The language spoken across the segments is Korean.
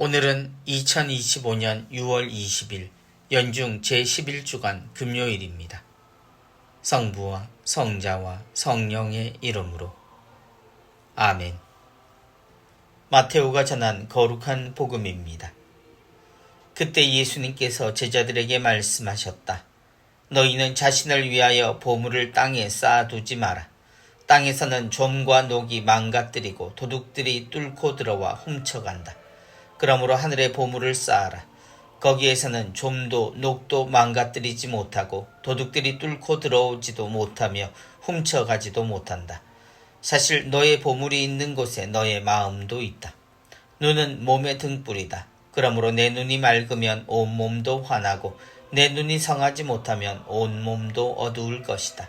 오늘은 2025년 6월 20일 연중 제11주간 금요일입니다. 성부와 성자와 성령의 이름으로 아멘. 마테오가 전한 거룩한 복음입니다. 그때 예수님께서 제자들에게 말씀하셨다. 너희는 자신을 위하여 보물을 땅에 쌓아두지 마라. 땅에서는 좀과 녹이 망가뜨리고 도둑들이 뚫고 들어와 훔쳐간다. 그러므로 하늘의 보물을 쌓아라. 거기에서는 좀도 녹도 망가뜨리지 못하고 도둑들이 뚫고 들어오지도 못하며 훔쳐가지도 못한다. 사실 너의 보물이 있는 곳에 너의 마음도 있다. 눈은 몸의 등불이다. 그러므로 내 눈이 맑으면 온 몸도 환하고 내 눈이 성하지 못하면 온 몸도 어두울 것이다.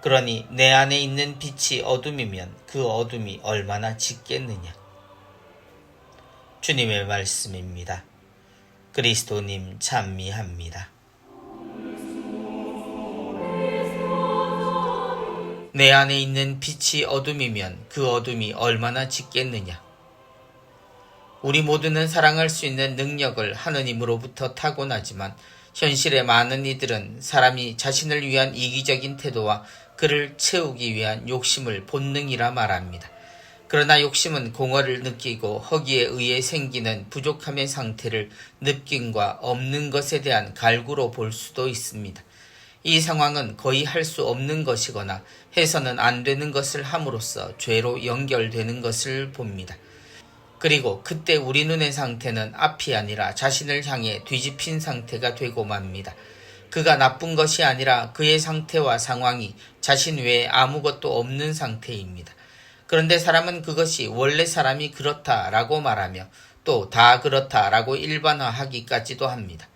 그러니 내 안에 있는 빛이 어둠이면 그 어둠이 얼마나 짙겠느냐. 주님의 말씀입니다. 그리스도님 찬미합니다. 내 안에 있는 빛이 어둠이면 그 어둠이 얼마나 짙겠느냐. 우리 모두는 사랑할 수 있는 능력을 하느님으로부터 타고나지만 현실의 많은 이들은 사람이 자신을 위한 이기적인 태도와 그를 채우기 위한 욕심을 본능이라 말합니다. 그러나 욕심은 공허를 느끼고 허기에 의해 생기는 부족함의 상태를 느낌과 없는 것에 대한 갈구로 볼 수도 있습니다. 이 상황은 거의 할 수 없는 것이거나 해서는 안 되는 것을 함으로써 죄로 연결되는 것을 봅니다. 그리고 그때 우리 눈의 상태는 앞이 아니라 자신을 향해 뒤집힌 상태가 되고 맙니다. 그가 나쁜 것이 아니라 그의 상태와 상황이 자신 외에 아무것도 없는 상태입니다. 그런데 사람은 그것이 원래 사람이 그렇다라고 말하며 또 다 그렇다라고 일반화하기까지도 합니다.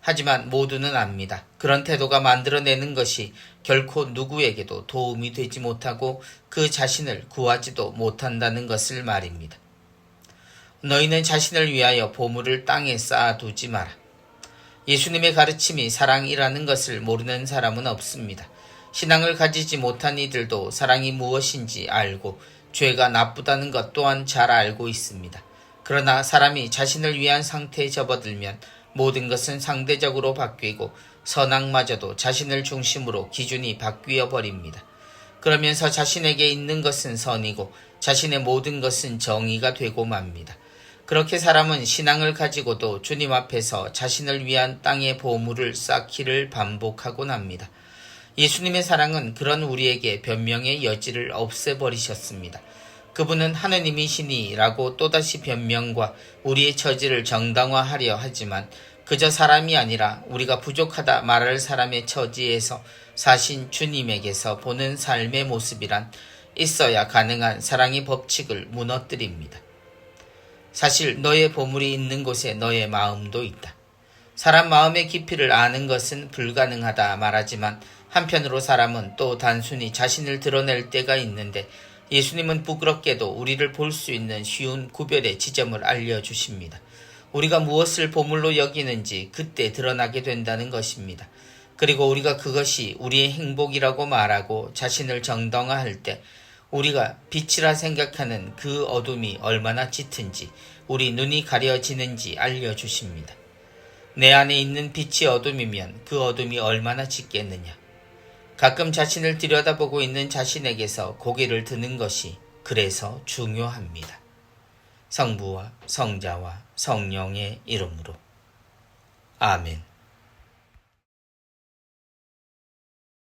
하지만 모두는 압니다. 그런 태도가 만들어내는 것이 결코 누구에게도 도움이 되지 못하고 그 자신을 구하지도 못한다는 것을 말입니다. 너희는 자신을 위하여 보물을 땅에 쌓아두지 마라. 예수님의 가르침이 사랑이라는 것을 모르는 사람은 없습니다. 신앙을 가지지 못한 이들도 사랑이 무엇인지 알고 죄가 나쁘다는 것 또한 잘 알고 있습니다. 그러나 사람이 자신을 위한 상태에 접어들면 모든 것은 상대적으로 바뀌고 선악마저도 자신을 중심으로 기준이 바뀌어 버립니다. 그러면서 자신에게 있는 것은 선이고 자신의 모든 것은 정의가 되고 맙니다. 그렇게 사람은 신앙을 가지고도 주님 앞에서 자신을 위한 땅의 보물을 쌓기를 반복하곤 합니다. 예수님의 사랑은 그런 우리에게 변명의 여지를 없애버리셨습니다. 그분은 하느님이시니라고 또다시 변명과 우리의 처지를 정당화하려 하지만 그저 사람이 아니라 우리가 부족하다 말할 사람의 처지에서 사신 주님에게서 보는 삶의 모습이란 있어야 가능한 사랑의 법칙을 무너뜨립니다. 사실 너의 보물이 있는 곳에 너의 마음도 있다. 사람 마음의 깊이를 아는 것은 불가능하다 말하지만 한편으로 사람은 또 단순히 자신을 드러낼 때가 있는데 예수님은 부끄럽게도 우리를 볼 수 있는 쉬운 구별의 지점을 알려주십니다. 우리가 무엇을 보물로 여기는지 그때 드러나게 된다는 것입니다. 그리고 우리가 그것이 우리의 행복이라고 말하고 자신을 정당화할 때 우리가 빛이라 생각하는 그 어둠이 얼마나 짙은지 우리 눈이 가려지는지 알려주십니다. 내 안에 있는 빛이 어둠이면 그 어둠이 얼마나 짙겠느냐. 가끔 자신을 들여다보고 있는 자신에게서 고개를 드는 것이 그래서 중요합니다. 성부와 성자와 성령의 이름으로. 아멘.